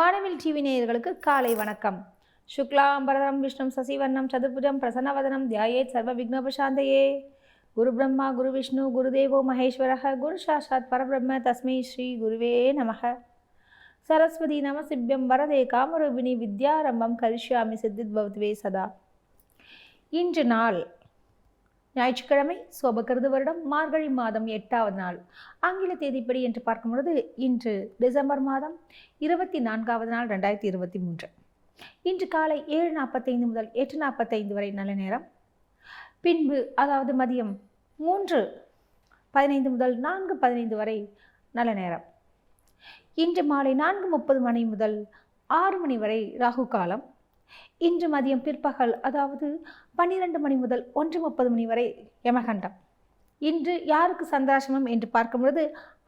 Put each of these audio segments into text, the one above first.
வானவில் டிவி நேயர்களுக்கு காலை வணக்கம். சுக்லாம்பரதம் விஷ்ணு சசிவர்ணம் சதுர்புஜம் பிரசன்னவதனம் தியாயேத் சர்வ விக்னோபசாந்தையே. குரு பிரம்மா குரு விஷ்ணு குருதேவோ மகேஸ்வரக குரு சாஷாத் பரபிரம்ம தஸ்மை ஸ்ரீ குருவே நமக. சரஸ்வதி நமசிப்யம் வரதே காமரூபிணி வித்யாரம்பம் கரிஷ்யாமி சித்தித் பவத்வே சதா. இன்று நாள் ஞாயிற்றுக்கிழமை சோபகிருது வருடம் மார்கழி மாதம் எட்டாவது நாள். ஆங்கில தேதிப்படி என்று பார்க்கும் பொழுது இன்று டிசம்பர் மாதம் இருபத்தி நான்காவது நாள் ரெண்டாயிரத்தி இருபத்தி மூன்று. இன்று காலை ஏழு நாற்பத்தைந்து முதல் எட்டு நாற்பத்தைந்து வரை நல்ல நேரம். பின்பு அதாவது மதியம் மூன்று பதினைந்து முதல் நான்கு பதினைந்து வரை நல்ல நேரம். இன்று மாலை நான்கு முப்பது மணி முதல் ஆறு மணி வரை ராகு காலம். இன்று மதியம் பிற்பகல் அதாவது பன்னிரண்டு மணி முதல் ஒன்று முப்பது மணி வரை யமகண்டம். இன்று யாருக்கு சந்திராசிரமம் என்று பார்க்கும் பொழுது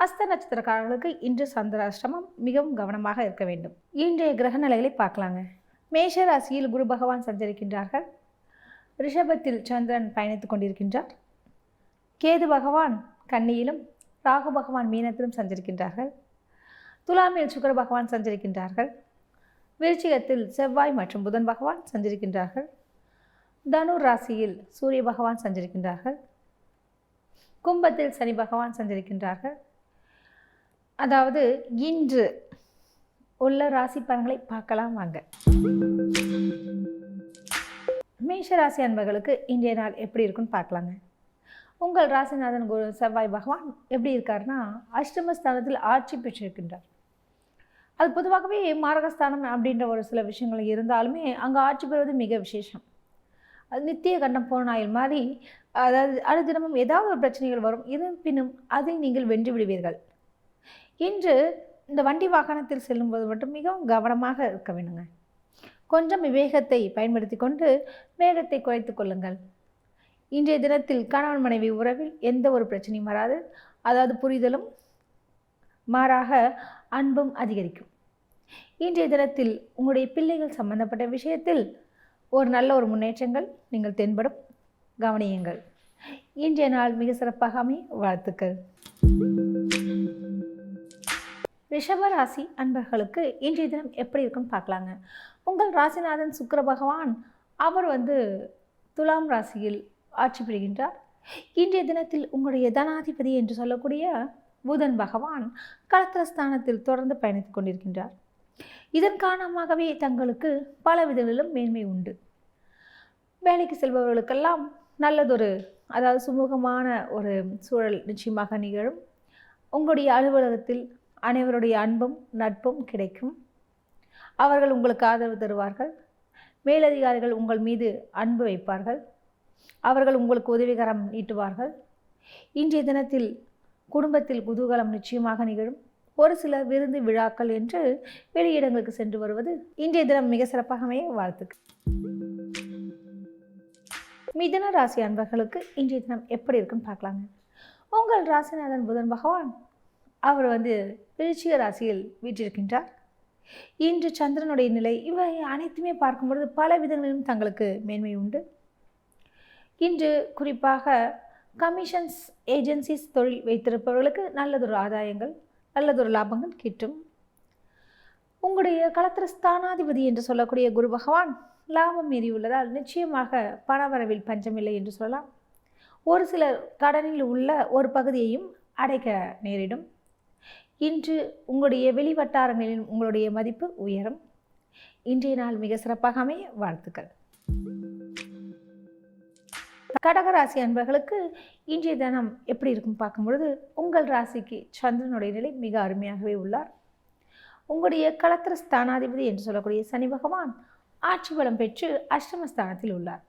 அஸ்த நட்சத்திரக்காரர்களுக்கு இன்று சந்திராசிரமம் மிகவும் கவனமாக இருக்க வேண்டும். இன்றைய கிரக நிலைகளை பார்க்கலாங்க. மேஷ ராசியில் குரு பகவான் சஞ்சரிக்கின்றார்கள். ரிஷபத்தில் சந்திரன் பயணித்துக் கொண்டிருக்கின்றார். கேது பகவான் கன்னியிலும் ராகு பகவான் மீனத்திலும் சஞ்சரிக்கின்றார்கள். துலாமில் சுக்கர பகவான் சஞ்சரிக்கின்றார்கள். விருச்சிகத்தில் செவ்வாய் மற்றும் புதன் பகவான் சஞ்சரிக்கின்றார்கள். தனு ராசியில் சூரிய பகவான் சஞ்சரிக்கின்றார்கள். கும்பத்தில் சனி பகவான் சஞ்சரிக்கின்றார்கள். அதாவது இன்று உள்ள ராசி பலன்களை பார்க்கலாம் வாங்க. மேஷ ராசி அன்பர்களுக்கு இன்றைய நாள் எப்படி இருக்குன்னு பார்க்கலாங்க. உங்கள் ராசிநாதன் குரு செவ்வாய் பகவான் எப்படி இருக்காருன்னா அஷ்டமஸ்தானத்தில் ஆட்சி பெற்றிருக்கின்றார். அது பொதுவாகவே மாரகஸ்தானம் அப்படின்ற ஒரு சில விஷயங்கள் இருந்தாலுமே அங்கே ஆட்சி பெறுவது மிக விசேஷம். அது நித்திய கண்டம் போனாயில் மாதிரி அதாவது அனுதினமும் ஏதாவது ஒரு பிரச்சனைகள் வரும் இருப்பினும் அதை நீங்கள் வென்று விடுவீர்கள். இன்று இந்த வண்டி வாகனத்தில் செல்லும்போது மட்டும் மிகவும் கவனமாக இருக்க வேண்டுங்க. கொஞ்சம் விவேகத்தை பயன்படுத்தி கொண்டு வேகத்தை குறைத்து கொள்ளுங்கள். இன்றைய தினத்தில் கணவன் மனைவி உறவில் எந்த ஒரு பிரச்சனையும் வராது. அதாவது புரிதலும் மாறாக அன்பும் அதிகரிக்கும். இன்றைய தினத்தில் உங்களுடைய பிள்ளைகள் சம்பந்தப்பட்ட விஷயத்தில் ஒரு நல்ல ஒரு முன்னேற்றங்கள் நீங்கள் தென்படும். கவனியுங்கள். இன்றைய நாள் மிக சிறப்பாக அமைய வாழ்த்துக்கள். ரிஷபராசி அன்பர்களுக்கு இன்றைய தினம் எப்படி இருக்குன்னு பார்க்கலாங்க. உங்கள் ராசிநாதன் சுக்கிர பகவான் அவர் வந்து துலாம் ராசியில் ஆட்சி பெறுகின்றார் இன்றைய தினத்தில் உங்களுடைய தனாதிபதி என்று சொல்லக்கூடிய புதன் பகவான் கலத்திரஸ்தானத்தில் தொடர்ந்து பயணித்துக் கொண்டிருக்கின்றார். இதன் காரணமாகவே தங்களுக்கு பல விதங்களிலும் மேன்மை உண்டு. வேலைக்கு செல்பவர்களுக்கெல்லாம் நல்லதொரு அதாவது சுமூகமான ஒரு சூழல் நிச்சயமாக நிகழும். உங்களுடைய அலுவலகத்தில் அனைவருடைய அன்பும் நட்பும் கிடைக்கும். அவர்கள் உங்களுக்கு ஆதரவு தருவார்கள். மேலதிகாரிகள் உங்கள் மீது அன்பு வைப்பார்கள். அவர்கள் உங்களுக்கு உதவிகரம் நீட்டுவார்கள். இன்றைய தினத்தில் குடும்பத்தில் குதூகலம் நிச்சயமாக நிகழும். ஒரு சில விருந்து விழாக்கள் என்று வெளியிடங்களுக்கு சென்று வருவது இன்றைய தினம் மிக சிறப்பாக அமைய வாழ்த்துக்கள். மிதன ராசி அன்பர்களுக்கு இன்றைய தினம் எப்படி இருக்குன்னு பார்க்கலாங்க. உங்கள் ராசிநாதன் புதன் பகவான் அவர் வந்து விருச்சிக ராசியில் வீற்றிருக்கின்றார். இன்று சந்திரனுடைய நிலை இவை அனைத்துமே பார்க்கும்பொழுது பல விதங்களிலும் தங்களுக்கு மேன்மை உண்டு. இன்று குறிப்பாக கமிஷன்ஸ் ஏஜென்சிஸ் தொழில் வைத்திருப்பவர்களுக்கு நல்லதொரு ஆதாயங்கள். நல்லதொரு லாபங்கள் கிட்டும். உங்களுடைய களத்திர ஸ்தானாதிபதி என்று சொல்லக்கூடிய குரு பகவான் லாபம் மீறி உள்ளதால் நிச்சயமாக பணவரவில் பஞ்சமில்லை என்று சொல்லலாம். ஒரு சிலர் கடனில் உள்ள ஒரு பகுதியையும் அடைக்க நேரிடும். இன்று உங்களுடைய வெளிவட்டாரங்களில் உங்களுடைய மதிப்பு உயரும். இன்றைய நாள் மிக சிறப்பாக அமைய வாழ்த்துக்கள். கடகராசி அன்பர்களுக்கு இன்றைய தினம் எப்படி இருக்கும் பார்க்கும்பொழுது உங்கள் ராசிக்கு சந்திரனுடைய நிலை மிக அருமையாகவே உள்ளார். உங்களுடைய களத்திர ஸ்தானாதிபதி என்று சொல்லக்கூடிய சனி பகவான் ஆட்சி பலம் பெற்று அஷ்டமஸ்தானத்தில் உள்ளார்.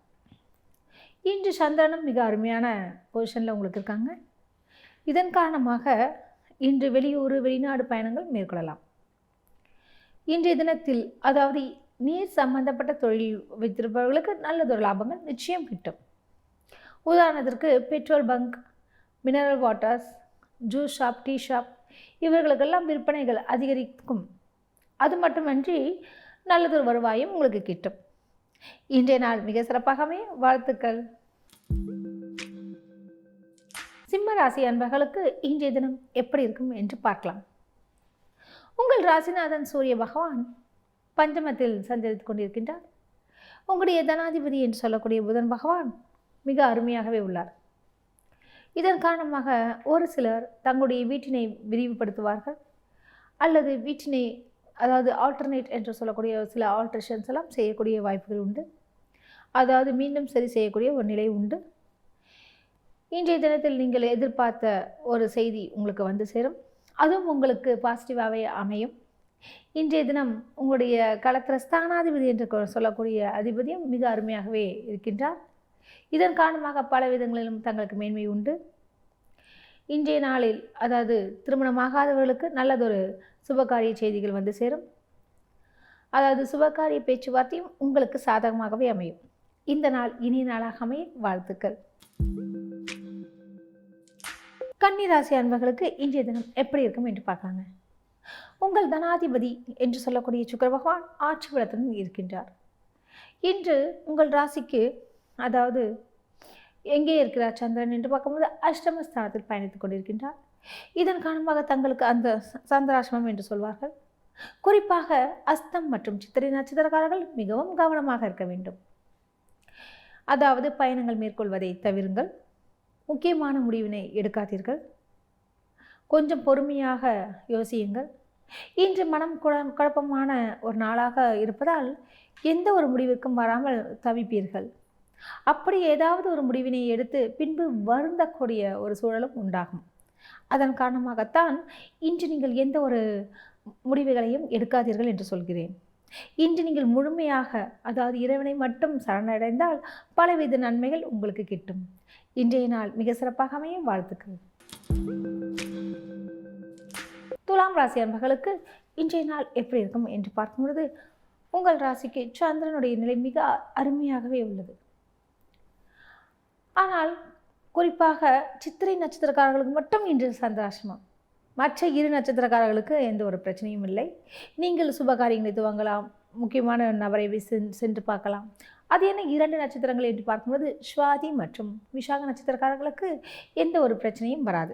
இன்று சந்திரனும் மிக அருமையான பொசிஷனில் உங்களுக்கு இருக்காங்க. இதன் காரணமாக இன்று வெளியூர் வெளிநாடு பயணங்கள் மேற்கொள்ளலாம். இன்றைய தினத்தில் அதாவது நீர் சம்பந்தப்பட்ட தொழில் வைத்திருப்பவர்களுக்கு நல்லதொரு லாபங்கள் நிச்சயம் கிட்டும். உதாரணத்திற்கு petrol bunk mineral waters juice shop tea shop இவர்களுக்கெல்லாம் விற்பனைகள் அதிகரிக்கும். அது மட்டுமன்றி நல்லதொரு வருவாயும் உங்களுக்கு கிட்டும். இன்றைய நாள் மிக சிறப்பாகவே வாழ்த்துக்கள். சிம்ம ராசி அன்பர்களுக்கு இன்றைய தினம் எப்படி இருக்கும் என்று பார்க்கலாம். உங்கள் ராசிநாதன் சூரிய பகவான் பஞ்சமத்தில் சஞ்சரித்து கொண்டிருக்கின்றார். உங்களுடைய தனாதிபதி என்று சொல்லக்கூடிய புதன் பகவான் மிக அருமையாகவே உள்ளார். இதன் காரணமாக ஒரு சிலர் தங்களுடைய வீட்டினை விரிவுபடுத்துவார்கள். அல்லது வீட்டினை அதாவது ஆல்டர்னேட் என்று சொல்லக்கூடிய சில ஆல்ட்ரேஷன்ஸ் எல்லாம் செய்யக்கூடிய வாய்ப்புகள் உண்டு. அதாவது மீண்டும் சரி செய்யக்கூடிய ஒரு நிலை உண்டு. இன்றைய தினத்தில் நீங்கள் எதிர்பார்த்த ஒரு செய்தி உங்களுக்கு வந்து சேரும். அதுவும் உங்களுக்கு பாசிட்டிவாகவே அமையும். இன்றைய தினம் உங்களுடைய களத்திர ஸ்தானாதிபதி என்று கொ- சொல்லக்கூடிய அதிபதியும் மிக அருமையாகவே இருக்கின்றார். இதன் காரணமாக பல விதங்களிலும் தங்களுக்கு மேன்மை உண்டு. இன்றைய நாளில் அதாவது திருமணமாகாதவர்களுக்கு நல்லதொரு சுபகாரிய செய்திகள் வந்து சேரும். அதாவது சுபகாரிய பேச்சுவார்த்தையும் உங்களுக்கு சாதகமாகவே அமையும். இந்த நாள் இனிய நாளாக அமைய வாழ்த்துக்கள். கன்னிராசி அன்பர்களுக்கு இன்றைய தினம் எப்படி இருக்கும் என்று பார்க்கலாங்க. உங்கள் தனாதிபதி என்று சொல்லக்கூடிய சுக்கர பகவான் ஆட்சி பலத்துடன் இருக்கின்றார். இன்று உங்கள் ராசிக்கு அதாவது எங்கே இருக்கிறார் சந்திரன் என்று பார்க்கும்போது அஷ்டமஸ்தானத்தில் பயணித்துக் கொண்டிருக்கின்றார். இதன் காரணமாக தங்களுக்கு அந்த சந்திராசிரமம் என்று சொல்வார்கள். குறிப்பாக அஸ்தம் மற்றும் சித்திரை நட்சத்திரக்காரர்கள் மிகவும் கவனமாக இருக்க வேண்டும். அதாவது பயணங்கள் மேற்கொள்வதை தவிருங்கள். முக்கியமான முடிவினை எடுக்காதீர்கள். கொஞ்சம் பொறுமையாக யோசியுங்கள். இன்று மனம் குழப்பமான ஒரு நாளாக இருப்பதால் எந்த ஒரு முடிவிற்கும் வராமல் தவிப்பீர்கள். அப்படி ஏதாவது ஒரு முடிவினை எடுத்து பின்பு வருந்தக்கூடிய ஒரு சூழலும் உண்டாகும். அதன் காரணமாகத்தான் இன்று நீங்கள் எந்த ஒரு முடிவுகளையும் எடுக்காதீர்கள் என்று சொல்கிறேன். இன்று நீங்கள் முழுமையாக அதாவது இறைவனை மட்டும் சரணடைந்தால் பலவித நன்மைகள் உங்களுக்கு கிட்டும். இன்றைய நாள் மிக சிறப்பாக அமையும். வாழ்த்துக்கள். துலாம் ராசி அன்பர்களுக்கு இன்றைய நாள் எப்படி இருக்கும் என்று பார்க்கும் பொழுது உங்கள் ராசிக்கு சந்திரனுடைய நிலை மிக அருமையாகவே உள்ளது. ஆனால் குறிப்பாக சித்திரை நட்சத்திரக்காரர்களுக்கு மட்டும் இன்று சந்திராசிரமம் மற்ற இரு நட்சத்திரக்காரர்களுக்கு எந்த ஒரு பிரச்சனையும் இல்லை. நீங்கள் சுபகாரியங்களை துவங்கலாம். முக்கியமான நபரை சென்று பார்க்கலாம். அது என்ன இரண்டு நட்சத்திரங்கள் என்று பார்க்கும்போது சுவாதி மற்றும் விஷாக நட்சத்திரக்காரர்களுக்கு எந்த ஒரு பிரச்சனையும் வராது.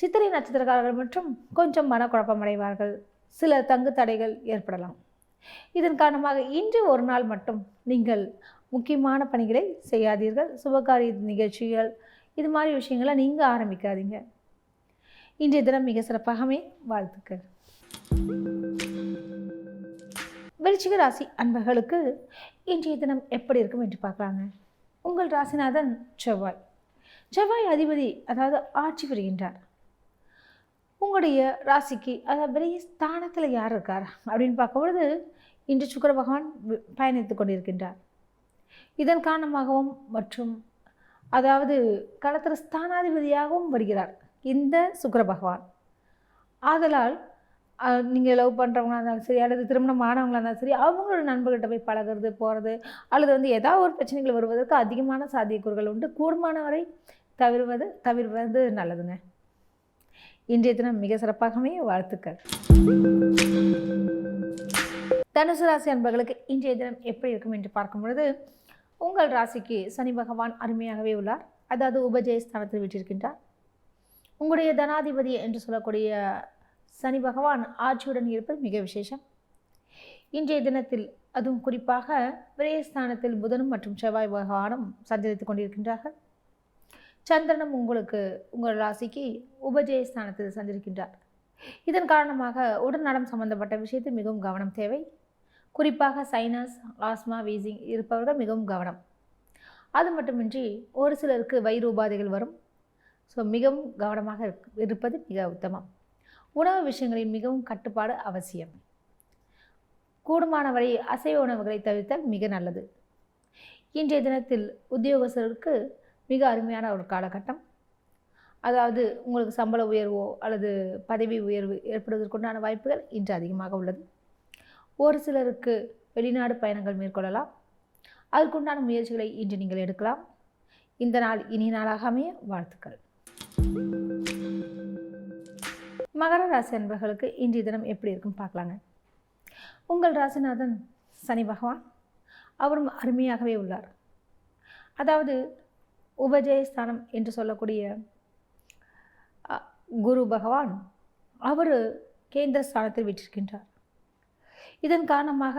சித்திரை நட்சத்திரக்காரர்கள் மற்றும் கொஞ்சம் மனக்குழப்பம் அடைவார்கள். சில தங்கு தடைகள் ஏற்படலாம். இதன் காரணமாக இன்று ஒரு நாள் மட்டும் நீங்கள் முக்கியமான பணிகளை செய்யாதீர்கள். சுபகாரிய நிகழ்ச்சிகள் இது மாதிரி விஷயங்களை நீங்கள் ஆரம்பிக்காதீங்க. இன்றைய தினம் மிக சிறப்பாகவே வாழ்த்துக்கள். விருச்சிக ராசி அன்பர்களுக்கு இன்றைய தினம் எப்படி இருக்கும் என்று பார்க்கலாங்க. உங்கள் ராசிநாதன் செவ்வாய். செவ்வாய் அதிபதி அதாவது ஆட்சி புரிகின்றார். உங்களுடைய ராசிக்கு அதாவது பெரிய ஸ்தானத்தில் யார் இருக்கார் அப்படின்னு பார்க்கும்பொழுது இன்று சுக்கர பகவான் பயணித்து பயணித்துக் கொண்டிருக்கின்றார். இதன் காரணமாகவும் மற்றும் அதாவது களத்திர ஸ்தானாதிபதியாகவும் வருகிறார் இந்த சுக்கர பகவான். ஆதலால் நீங்கள் லவ் பண்ணுறவங்களா இருந்தாலும் சரி அல்லது திருமணம் ஆனவங்களா இருந்தாலும் சரி அவங்களோட நண்பர்கிட்ட போய் பழகுறது போகிறது அல்லது வந்து ஏதாவது ஒரு பிரச்சனைகள் வருவதற்கு அதிகமான சாத்தியக்கூறுகள் உண்டு. கூடுமானவரை தவிர்வது தவிர்வது நல்லதுங்க. இன்றைய தினம் மிக சிறப்பாகவே வாழ்த்துக்கள். தனுசு ராசி அன்பர்களுக்கு இன்றைய தினம் எப்படி இருக்கும் என்று பார்க்கும் பொழுது உங்கள் ராசிக்கு சனி பகவான் அருமையாகவே உள்ளார். அதாவது உபஜயஸ்தானத்தில் விட்டிருக்கின்றார் உங்களுடைய தனாதிபதி என்று சொல்லக்கூடிய சனி பகவான் ஆட்சியுடன் இருப்பது மிக விசேஷம். இன்றைய தினத்தில் அதுவும் குறிப்பாக விரயஸ்தானத்தில் புதனும் மற்றும் செவ்வாய் பகவானும் சஞ்சரித்துக் கொண்டிருக்கின்றார்கள். சந்திரனும் உங்களுக்கு உங்கள் ராசிக்கு உபஜயஸ்தானத்தில் சந்திருக்கின்றார் இதன் காரணமாக உடல்நலம் சம்பந்தப்பட்ட விஷயத்தில் மிகவும் கவனம் தேவை. குறிப்பாக சைனஸ் ஆஸ்மா வீசிங் இருப்பவர்கள் மிகவும் கவனம். அது மட்டுமின்றி ஒரு சிலருக்கு வயிறு உபாதைகள் வரும். ஸோ மிகவும் கவனமாக இருக்- இருப்பது மிக உத்தமம். உணவு விஷயங்களில் மிகவும் கட்டுப்பாடு அவசியம். கூடுமானவரை அசைவ உணவுகளை தவிர்த்தால் மிக நல்லது. இன்றைய தினத்தில் உத்தியோகஸ்தருக்கு மிக அருமையான ஒரு காலகட்டம். அதாவது உங்களுக்கு சம்பள உயர்வோ அல்லது பதவி உயர்வு ஏற்படுவதற்குண்டான வாய்ப்புகள் இன்று அதிகமாக உள்ளது. ஒரு சிலருக்கு வெளிநாடு பயணங்கள் மேற்கொள்ளலாம். அதற்குண்டான முயற்சிகளை இன்று நீங்கள் எடுக்கலாம். இந்த நாள் இனிய நாளாக அமைய வாழ்த்துக்கள். மகர ராசி அன்பர்களுக்கு இன்றைய தினம் எப்படி இருக்கும் பார்க்கலாங்க. உங்கள் ராசிநாதன் சனி பகவான் அவரும் அருமையாகவே உள்ளார். அதாவது உபஜயஸ்தானம் என்று சொல்லக்கூடிய குரு பகவான் அவர் கேந்திர ஸ்தானத்தில் விட்டிருக்கின்றார் இதன் காரணமாக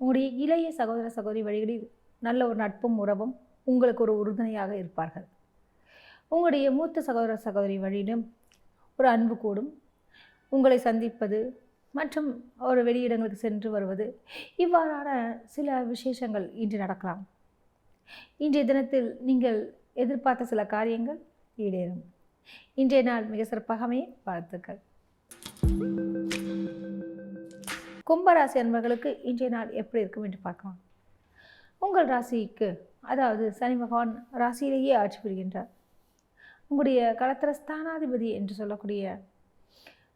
உங்களுடைய இளைய சகோதர சகோதரி வழிகளில் நல்ல ஒரு நட்பும் உறவும் உங்களுக்கு ஒரு உறுதுணையாக இருப்பார்கள். உங்களுடைய மூத்த சகோதர சகோதரி வழியிலும் ஒரு அன்பு கூடும். உங்களை சந்திப்பது மற்றும் ஒரு வெளியிடங்களுக்கு சென்று வருவது இவ்வாறான சில விசேஷங்கள் இன்று நடக்கலாம். இன்றைய தினத்தில் நீங்கள் எதிர்பார்த்த சில காரியங்கள் ஈடேறும். இன்றைய நாள் மிக சிறப்பாகவே வாழ்த்துக்கள். கும்பராசி அன்பர்களுக்கு இன்றைய நாள் எப்படி இருக்கும் என்று பார்க்கலாம். உங்கள் ராசிக்கு அதாவது சனி பகவான் ராசியிலேயே ஆட்சி புரிகின்றார். உங்களுடைய களத்திர ஸ்தானாதிபதி என்று சொல்லக்கூடிய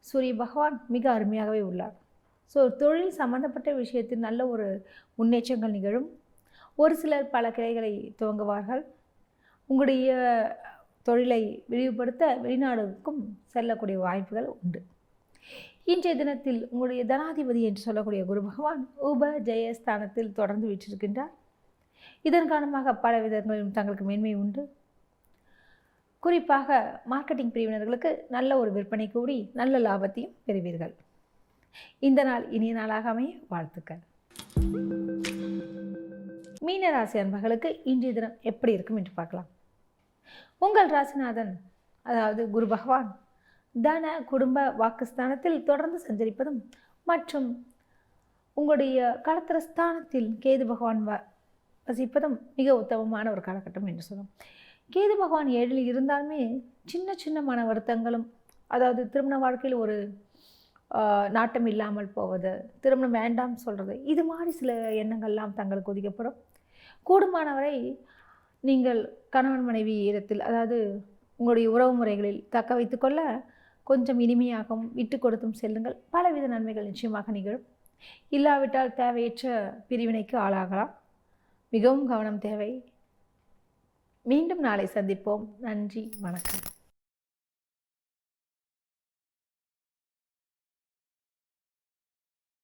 சூரிய பகவான் மிக அருமையாகவே உள்ளார். ஸோ தொழில் சம்பந்தப்பட்ட விஷயத்தில் நல்ல ஒரு முன்னேற்றங்கள் நிகழும். ஒரு சிலர் பல கிளைகளை துவங்குவார்கள். உங்களுடைய தொழிலை விரிவுபடுத்த வெளிநாடுக்கும் செல்லக்கூடிய வாய்ப்புகள் உண்டு. இன்றைய தினத்தில் உங்களுடைய தனாதிபதி என்று சொல்லக்கூடிய குரு பகவான் உப ஜெயஸ்தானத்தில் தொடர்ந்து வீற்றிருக்கின்றார். இதன் காரணமாக பல விதங்களிலும் தங்களுக்கு மேன்மை உண்டு. குறிப்பாக மார்க்கெட்டிங் பிரிவினர்களுக்கு நல்ல ஒரு விற்பனை கூடி நல்ல லாபத்தையும் பெறுவீர்கள். இந்த நாள் இனிய நாளாக அமைய வாழ்த்துக்கள். மீன ராசி அன்பர்களுக்கு இன்றைய தினம் எப்படி இருக்கும் என்று பார்க்கலாம். உங்கள் ராசிநாதன் அதாவது குரு பகவான் தன குடும்ப வாக்குஸ்தானத்தில் தொடர்ந்து சஞ்சரிப்பதும் மற்றும் உங்களுடைய களத்திர ஸ்தானத்தில் கேது பகவான் வ வசிப்பதும் மிக உத்தமமான ஒரு காலகட்டம் என்று சொல்லும் கேது பகவான் ஏழில் இருந்தாலுமே சின்ன சின்ன மன வருத்தங்களும் அதாவது திருமண வாழ்க்கையில் ஒரு நாட்டம் இல்லாமல் போவது திருமணம் வேண்டாம் சொல்கிறது இது மாதிரி சில எண்ணங்கள்லாம் தங்களுக்கு ஒதுக்கப்படும் கூடுமானவரை நீங்கள் கணவன் மனைவி இடத்தில் அதாவது உங்களுடைய உறவு முறைகளில் தக்க வைத்துக்கொள்ள கொஞ்சம் இனிமையாகவும் விட்டு கொடுத்தும் செல்லுங்கள். பலவித நன்மைகள் நிச்சயமாக நிகழும். இல்லாவிட்டால் தேவையற்ற பிரிவினைக்கு ஆளாகலாம். மிகவும் கவனம் தேவை. மீண்டும் நாளை சந்திப்போம். நன்றி. வணக்கம்.